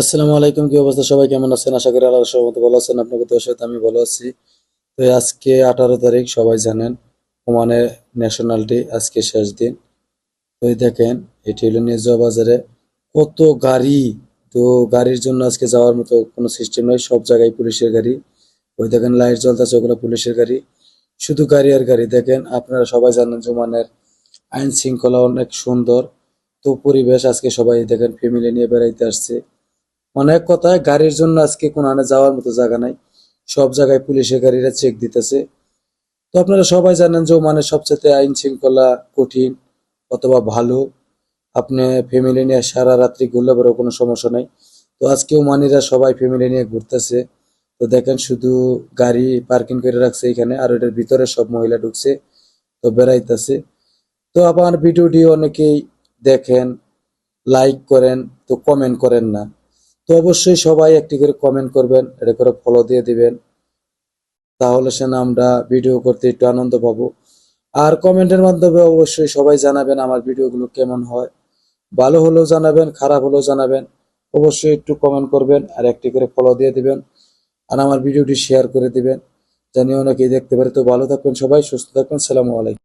আসসালামু আলাইকুম, কি অবস্থা? সবাই কেমন আছেন? আশা করি আল্লাহর রহমতে ভালো আছেন আপনাকে তো সাথে আমি ভালো আছি। তো আজকে আঠারো তারিখ, সবাই জানেন ওমানের ন্যাশনাল ডে, আজকে শেষ দিন। তো দেখেন, এটি হলো নিউজা বাজারে। কত গাড়ি, তো গাড়ির জন্য আজকে যাওয়ার মতো কোনো সিস্টেম নয় সব জায়গায় পুলিশের গাড়ি। ওই দেখেন, লাইট জ্বলতেছে, ওগুলো পুলিশের গাড়ি। শুধু গাড়ি আর গাড়ি, দেখেন, আপনারা সবাই জানেন যে ওমানের আইন শৃঙ্খলা অনেক সুন্দর। তো পরিবেশ আজকে সবাই, দেখেন ফ্যামিলি নিয়ে বেড়াইতে আসছে। অনেক কথায় গাড়ির জন্য আজকে কোনখানে যাওয়ার মতো জায়গা নাই। সব জায়গায় পুলিশের গাড়িরা চেক দিতেছে। তো আপনারা সবাই জানেন যে মানে সবচেয়ে আইন শৃঙ্খলা কঠিন অথবা ভালো। আপনি ফ্যামিলি নিয়ে সারা রাত্রি ঘুরলে বড় কোনো সমস্যা নাই। তো আজকেও মানিরা সবাই ফ্যামিলি নিয়ে ঘুরতেছে। তো দেখেন শুধু গাড়ি পার্কিং করে রাখছে এখানে আর এটার ভিতরে সব মহিলা ঢুকছে। তো বেড়াইতেছে। তো আমার ভিডিওটি অনেকেই দেখেন লাইক করেন, তো কমেন্ট করেন না। তো অবশ্যই সবাই একটি করে কমেন্ট করবেন, এটা করে ফলো দিয়ে দিবেন। তাহলে সে আমরা ভিডিও করতে একটু আনন্দ পাবো। আর কমেন্টের মাধ্যমে অবশ্যই সবাই জানাবেন আমার ভিডিওগুলো কেমন হয়। ভালো হলেও জানাবেন, খারাপ হলেও জানাবেন। অবশ্যই একটু কমেন্ট করবেন আর একটি করে ফলো দিয়ে দিবেন। আর আমার ভিডিওটি শেয়ার করে দিবেন। জানি অনেকেই দেখতে পারে। তো ভালো থাকবেন সবাই, সুস্থ থাকবেন। সালামু আলাইকুম।